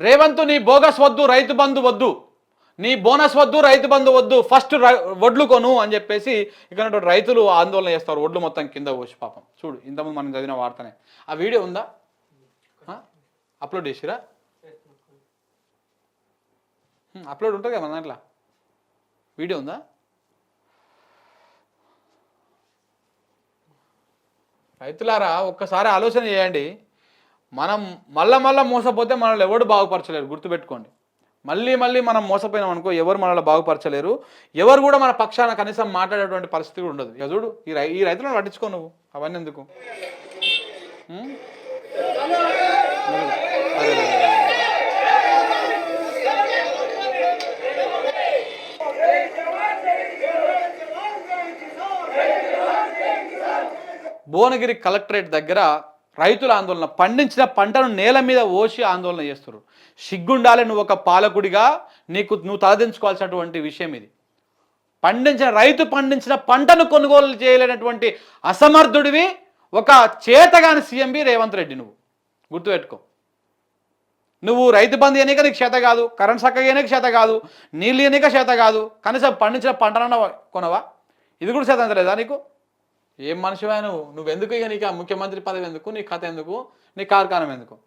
రేవంత్ నీ బోగస్ వద్దు రైతు బంధు వద్దు. నీ బోనస్ వద్దు రైతు బంధు వద్దు. ఫస్ట్ రై- వడ్లు కొను అని చెప్పేసి ఇక్కడ రైతులు ఆందోళన చేస్తారు. వడ్లు మొత్తం కింద పోసి పాపం. చూడు ఇంతకుముందు మనం చదివిన వార్తనే. ఆ వీడియో ఉందా? అప్లోడ్ చేసిరా? అప్లోడ్ ఉంటుంది కదా మన దాంట్లో. వీడియో ఉందా? రైతులారా ఒక్కసారి ఆలోచన చేయండి. మనం మళ్ళా మళ్ళా మోసపోతే మనల్ని ఎవడు బాగుపరచలేరు గుర్తుపెట్టుకోండి. మళ్ళీ మళ్ళీ మనం మోసపోయినాం అనుకో ఎవరు మనల్ని బాగుపరచలేరు. ఎవరు కూడా మన పక్షాన కనీసం మాట్లాడేటువంటి పరిస్థితి కూడా ఉండదు. ఇక చూడు ఈ రై ఈ రైతులను పట్టించుకో నువ్వు. అవన్నీ ఎందుకు? భువనగిరి కలెక్టరేట్ దగ్గర రైతుల ఆందోళన పండించిన పంటను నేల మీద ఓసి ఆందోళన చేస్తున్నారు సిగ్గుండాలి నువ్వు ఒక పాలకుడిగా నీకు నువ్వు తలదించుకోవాల్సినటువంటి విషయం ఇది. పండించిన రైతు పండించిన పంటను కొనుగోలు చేయలేనటువంటి అసమర్థుడివి ఒక చేతగాని సీఎంబి రేవంత్ రెడ్డి నువ్వు. గుర్తుపెట్టుకో. నువ్వు రైతు బంధు ఎన్నిక నీకు చేత కాదు కరెంట్ చక్కగా ఎన్నిక చేత కాదు నీళ్ళు ఎన్నిక చేత కాదు కనీసం పండించిన పంటనన్నా కొనవా? ఇది కూడా చేత లేదా నీకు? ఏం మనిషివా నువ్వు? నువ్వెందుకు ఇక నీకు ఆ ముఖ్యమంత్రి పదవి ఎందుకు? నీ కథ ఎందుకు? నీ కార్ఖానం ఎందుకు?